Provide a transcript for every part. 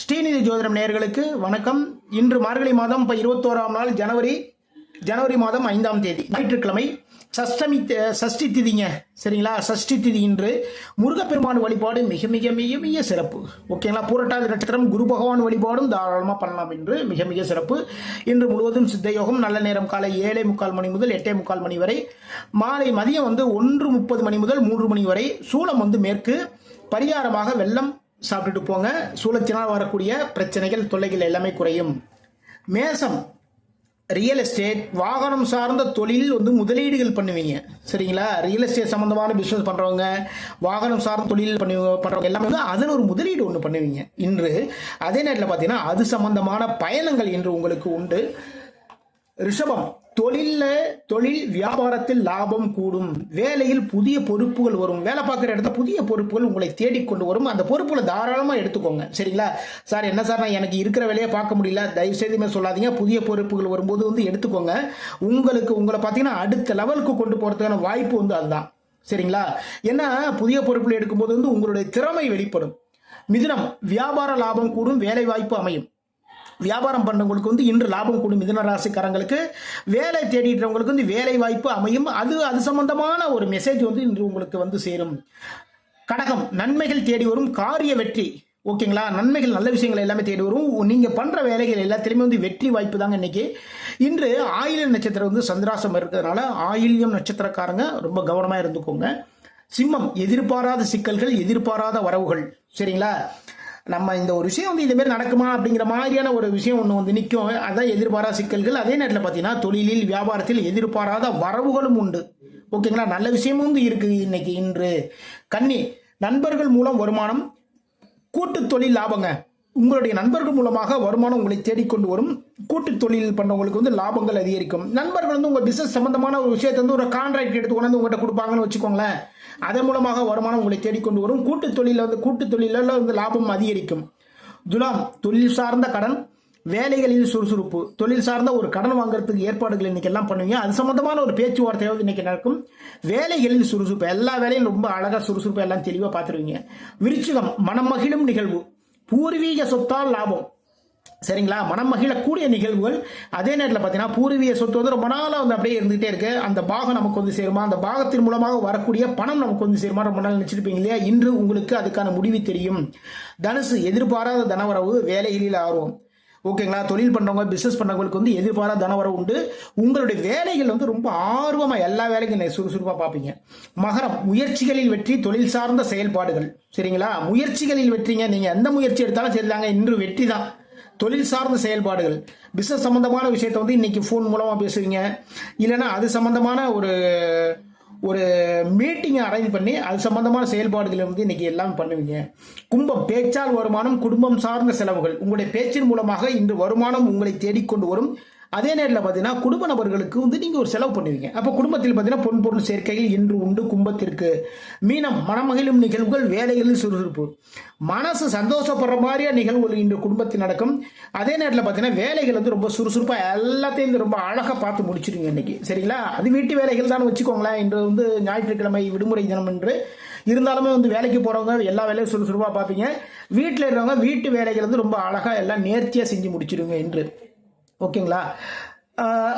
ஸ்ரீநிதி ஜோதிடம் நேர்களுக்கு வணக்கம். இன்று மார்கழி மாதம் இப்போ இருபத்தோராம் நாள் ஜனவரி ஜனவரி மாதம் ஐந்தாம் தேதி. ஞாயிற்றுக்கிழமை சஷ்டமி சஷ்டி திதிங்க. சரிங்களா? சஷ்டி திதி இன்று. முருகப்பெருமான் வழிபாடு மிக மிக மிக மிக சிறப்பு. ஓகேங்களா? பூரட்டாதி நட்சத்திரம் குரு பகவான் வழிபாடும் தாராளமாக பண்ணலாம் என்று மிக மிக சிறப்பு. இன்று முழுவதும் சித்த யோகம் நல்ல நேரம் காலை ஏழே முக்கால் மணி முதல் எட்டே முக்கால் மணி வரை. மாலை மதியம் வந்து ஒன்று முப்பது மணி முதல் மூன்று மணி வரை. சூளம் வந்து மேற்கு. பரிகாரமாக வெள்ளம் சாப்பிட்டுட்டு போங்க. சூழத்தினால் வரக்கூடிய பிரச்சனைகள் தொல்லைகள் எல்லாமே குறையும். மேசம் ரியல் எஸ்டேட் வாகனம் சார்ந்த தொழில் வந்து முதலீடுகள் பண்ணுவீங்க. சரிங்களா? ரியல் எஸ்டேட் சம்மந்தமான பிஸ்னஸ் பண்ணுறவங்க வாகனம் சார்ந்த தொழில் பண்ணி பண்ணுறவங்க எல்லாமே வந்து அதில் ஒரு முதலீடு ஒன்று பண்ணுவீங்க. இன்று அதே நேரத்தில் பார்த்தீங்கன்னா அது சம்பந்தமான பயணங்கள் இன்று உங்களுக்கு உண்டு. ரிஷபம் தொழில்ல தொழில் வியாபாரத்தில் லாபம் கூடும். வேலையில் புதிய பொறுப்புகள் வரும். வேலை பார்க்குற இடத்துல புதிய பொறுப்புகள் உங்களை தேடிக்கொண்டு வரும். அந்த பொறுப்புகளை தாராளமாக எடுத்துக்கோங்க. சரிங்களா? சார் என்ன சார் நான் எனக்கு இருக்கிற வேலையை பார்க்க முடியல. தயவு செய்துமே சொல்லாதீங்க. புதிய பொறுப்புகள் வரும்போது வந்து எடுத்துக்கோங்க. உங்களுக்கு உங்களை பார்த்தீங்கன்னா அடுத்த லெவலுக்கு கொண்டு போகிறதுக்கான வாய்ப்பு வந்து அதுதான். சரிங்களா? ஏன்னா புதிய பொறுப்புகள் எடுக்கும்போது வந்து உங்களுடைய திறமை வெளிப்படும். மிதுனம் வியாபார லாபம் கூடும். வேலை வாய்ப்பு அமையும். வியாபாரம் பண்ணவங்களுக்கு வந்து இன்று லாபம் கூடும் மிதன ராசிக்காரங்களுக்கு. வேலை தேடிட்டவங்களுக்கு வந்து வேலை வாய்ப்பு அமையும். அது அது சம்பந்தமான ஒரு மெசேஜ் வந்து இன்று உங்களுக்கு வந்து சேரும். கடகம் நன்மைகள் தேடி வரும். காரிய வெற்றி. ஓகேங்களா? நன்மைகள் நல்ல விஷயங்கள் எல்லாமே தேடி வரும். நீங்கள் பண்ணுற வேலைகள் எல்லாத்திலையுமே வந்து வெற்றி வாய்ப்பு தாங்க இன்னைக்கு. இன்று ஆயில்யம் நட்சத்திரம் வந்து சந்திராசம் இருக்கிறதுனால ஆயில்யம் நட்சத்திரக்காரங்க ரொம்ப கவனமாக இருந்துக்கோங்க. சிம்மம் எதிர்பாராத சிக்கல்கள் எதிர்பாராத வரவுகள். சரிங்களா? நம்ம இந்த ஒரு விஷயம் வந்து இதுமாரி நடக்குமா அப்படிங்கிற மாதிரியான ஒரு விஷயம் ஒன்று வந்து நிற்கும் அதான் எதிர்பாராத சிக்கல்கள். அதே நேரத்தில் பார்த்தீங்கன்னா தொழிலில் வியாபாரத்தில் எதிர்பாராத வரவுகளும் உண்டு. ஓகேங்களா? நல்ல விஷயமும் வந்து இருக்கு இன்னைக்கு இன்று. கன்னி நண்பர்கள் மூலம் வருமானம் கூட்டு தொழில் லாபங்க. உங்களுடைய நண்பர்கள் மூலமாக வருமானம் உங்களை தேடிக்கொண்டு வரும். கூட்டு தொழில் பண்ணவங்களுக்கு வந்து லாபங்கள் அதிகரிக்கும். நண்பர்கள் வந்து உங்கள் பிசினஸ் சம்பந்தமான ஒரு விஷயத்தை வந்து ஒரு கான்ட்ராக்ட் எடுத்து கொண்டு வந்து உங்கள்கிட்ட கொடுப்பாங்கன்னு வச்சுக்கோங்களேன். அதன் மூலமாக வருமானம் உங்களை தேடிக்கொண்டு வரும். கூட்டு தொழிலில் வந்து கூட்டு தொழிலில் வந்து லாபம் அதிகரிக்கும். துலாம் தொழில் சார்ந்த கடன் வேலைகளில் சுறுசுறுப்பு. தொழில் சார்ந்த ஒரு கடன் வாங்குறதுக்கு ஏற்பாடுகள் இன்னைக்கு எல்லாம் பண்ணுவீங்க. அது சம்மந்தமான ஒரு பேச்சுவார்த்தையாவது இன்னைக்கு நடக்கும். வேலைகளில் சுறுசுறுப்பு. எல்லா வேலையும் ரொம்ப அழகாக சுறுசுறுப்பு எல்லாம் தெளிவாக பார்த்துருவீங்க. விருச்சிகம் மனம் மகிழும் நிகழ்வு. பூர்வீக சொத்தால் லாபம். சரிங்களா? மனம் மகிழக்கூடிய நிகழ்வுகள். அதே நேரத்தில் பார்த்தீங்கன்னா பூர்வீக சொத்து வந்து ரொம்ப நாளாக வந்து அப்படியே இருந்துகிட்டே இருக்கு. அந்த பாகம் நமக்கு வந்து சேருமா? அந்த பாகத்தின் மூலமாக வரக்கூடிய பணம் நமக்கு வந்து சேருமா? ரொம்ப நாள் நினைச்சிருப்பீங்க இல்லையா? இன்று உங்களுக்கு அதுக்கான முடிவு தெரியும். தனுசு எதிர்பாராத தனவரவு வேலைகளில் ஆர்வம். ஓகேங்களா? தொழில் பண்ணுறவங்க பிஸ்னஸ் பண்ணவங்களுக்கு வந்து எதிர்பாராத தனவரம் உண்டு. உங்களுடைய வேலைகள் வந்து ரொம்ப ஆர்வமாக எல்லா வேலைக்கும் சுறுசுறுப்பாக பார்ப்பீங்க மகரம் முயற்சிகளில் வெற்றி தொழில் சார்ந்த செயல்பாடுகள். சரிங்களா? முயற்சிகளில் வெற்றிங்க. நீங்கள் எந்த முயற்சி எடுத்தாலும் சரிதாங்க இன்று வெற்றி தான். தொழில் சார்ந்த செயல்பாடுகள். பிஸ்னஸ் சம்மந்தமான விஷயத்தை வந்து இன்னைக்கு ஃபோன் மூலமாக பேசுவீங்க. இல்லைன்னா அது சம்மந்தமான ஒரு ஒரு மீட்டிங்கை அரேஞ்ச் பண்ணி அது சம்பந்தமான செயல்பாடுகள் வந்து இன்னைக்கு எல்லாம் பண்ணுவீங்க. கும்பம் பேச்சால் வருமானம் குடும்பம் சார்ந்த செலவுகள். உங்களுடைய பேச்சின் மூலமாக இன்று வருமானம் உங்களை தேடிக்கொண்டு வரும். அதே நேரத்தில் பார்த்தீங்கன்னா குடும்ப நபர்களுக்கு வந்து நீங்கள் ஒரு செலவு பண்ணுவீங்க. அப்போ குடும்பத்தில் பார்த்தீங்கன்னா பொன் பொருள் சேர்க்கைகள் இன்று உண்டு கும்பத்திற்கு. மீனம் மனமகிழும் நிகழ்வுகள் வேலைகளில் சுறுசுறுப்பு. மனசு சந்தோஷப்படுற மாதிரியான நிகழ்வுகள் இன்று குடும்பத்தில் நடக்கும். அதே நேரத்தில் பார்த்தீங்கன்னா வேலைகள் வந்து ரொம்ப சுறுசுறுப்பாக எல்லாத்தையும் ரொம்ப அழகாக பார்த்து முடிச்சிருங்க இன்னைக்கு. சரிங்களா? அது வீட்டு வேலைகள் தான் வச்சுக்கோங்களேன். இன்று வந்து ஞாயிற்றுக்கிழமை விடுமுறை தினம் என்று. இருந்தாலுமே வந்து வேலைக்கு போகிறவங்க எல்லா வேலையும் சுறுசுறுப்பாக பார்ப்பீங்க. வீட்டில் இருக்கிறவங்க வீட்டு வேலைகள் வந்து ரொம்ப அழகாக எல்லாம் நேர்த்தியாக செஞ்சு முடிச்சிடுங்க என்று ஓகேங்களா?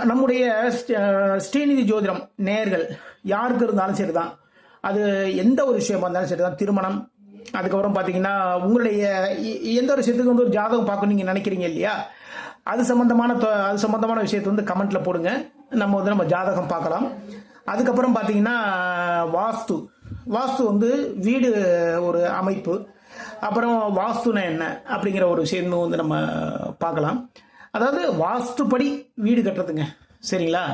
நம்முடைய ஸ்ரீநிதி ஜோதிடம் நேர்கள் யாருக்கு இருந்தாலும் சரிதான். அது எந்த ஒரு விஷயமா இருந்தாலும் சரிதான். திருமணம் அதுக்கப்புறம் பார்த்தீங்கன்னா உங்களுடைய எந்த ஒரு விஷயத்துக்கு வந்து ஒரு ஜாதகம் பார்க்கணும் நீங்கள் நினைக்கிறீங்க இல்லையா? அது சம்மந்தமான தொ- அது சம்மந்தமான விஷயத்தை வந்து கமெண்ட்ல போடுங்க. நம்ம வந்து நம்ம ஜாதகம் பார்க்கலாம். அதுக்கப்புறம் பார்த்தீங்கன்னா வாஸ்து. வாஸ்து வந்து வீடு ஒரு அமைப்பு. அப்புறம் வாஸ்துனா என்ன அப்படிங்கிற ஒரு விஷயம் வந்து நம்ம பார்க்கலாம். அதாவது வாஸ்துப்படி வீடு கட்டுறதுங்க. சரிங்களா?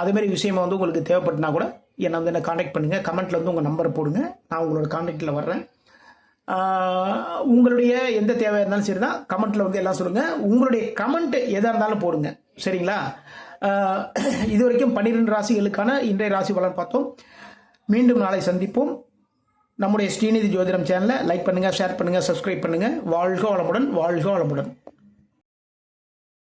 அதேமாரி விஷயமா வந்து உங்களுக்கு தேவைப்பட்டுனா கூட என்னை வந்து என்ன காண்டாக்ட் பண்ணுங்கள் கமெண்ட்டில் வந்து உங்கள் நம்பரை போடுங்க. நான் உங்களோட காண்டாக்டில் வர்றேன். உங்களுடைய எந்த தேவையாக இருந்தாலும் சரி தான் கமெண்ட்டில் வந்து எல்லாம் சொல்லுங்கள் உங்களுடைய கமெண்ட் எதாக இருந்தாலும் போடுங்க. சரிங்களா? இது வரைக்கும் பன்னிரெண்டு ராசிகளுக்கான இன்றைய ராசி பலன் பார்த்தோம். மீண்டும் நாளை சந்திப்போம். நம்முடைய ஸ்ரீநிதி ஜோதிடம் சேனலை லைக் பண்ணுங்கள் ஷேர் பண்ணுங்கள் சப்ஸ்கிரைப் பண்ணுங்கள் வாழ்க வளமுடன் வாழ்க வளமுடன்.